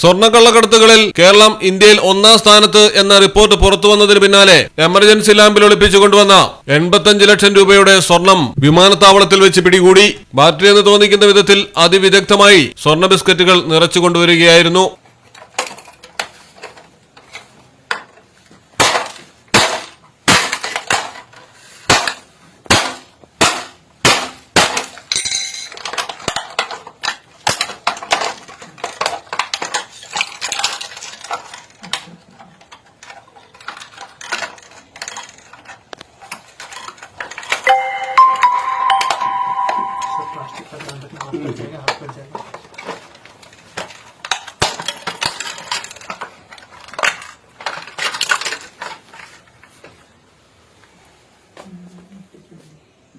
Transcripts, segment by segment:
സ്വർണക്കള്ളക്കടത്തുകളിൽ കേരളം ഇന്ത്യയിൽ ഒന്നാം സ്ഥാനത്ത് എന്ന റിപ്പോർട്ട് പുറത്തു വന്നതിന് പിന്നാലെ എമർജൻസി ലാമ്പിൽ ഒളിപ്പിച്ചു കൊണ്ടുവന്ന എൺപത്തഞ്ച് ലക്ഷം രൂപയുടെ സ്വർണം വിമാനത്താവളത്തിൽ വെച്ച് പിടികൂടി. ബാറ്ററി എന്ന് തോന്നിക്കുന്ന വിധത്തിൽ അതിവിദഗ്ധമായി സ്വർണ ബിസ്ക്കറ്റുകൾ നിറച്ചു കൊണ്ടുവരികയായിരുന്നു.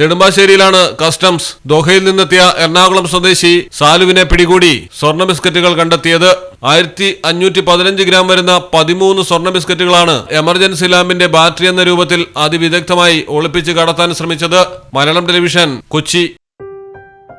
നെടുമ്പാശ്ശേരിയിലാണ് കസ്റ്റംസ് ദോഹയിൽ നിന്നെത്തിയ എറണാകുളം സ്വദേശി സാലുവിനെ പിടികൂടി സ്വർണ ബിസ്ക്കറ്റുകൾ കണ്ടെത്തിയത്. ആയിരത്തി അഞ്ഞൂറ്റി പതിനഞ്ച് ഗ്രാം വരുന്ന പതിമൂന്ന് സ്വർണ ബിസ്ക്കറ്റുകളാണ് എമർജൻസി ലാമ്പിന്റെ ബാറ്ററി എന്ന രൂപത്തിൽ അതിവിദഗ്ധമായി ഒളിപ്പിച്ച് കടത്താൻ ശ്രമിച്ചത്. മലയാളം ടെലിവിഷൻ കൊച്ചി.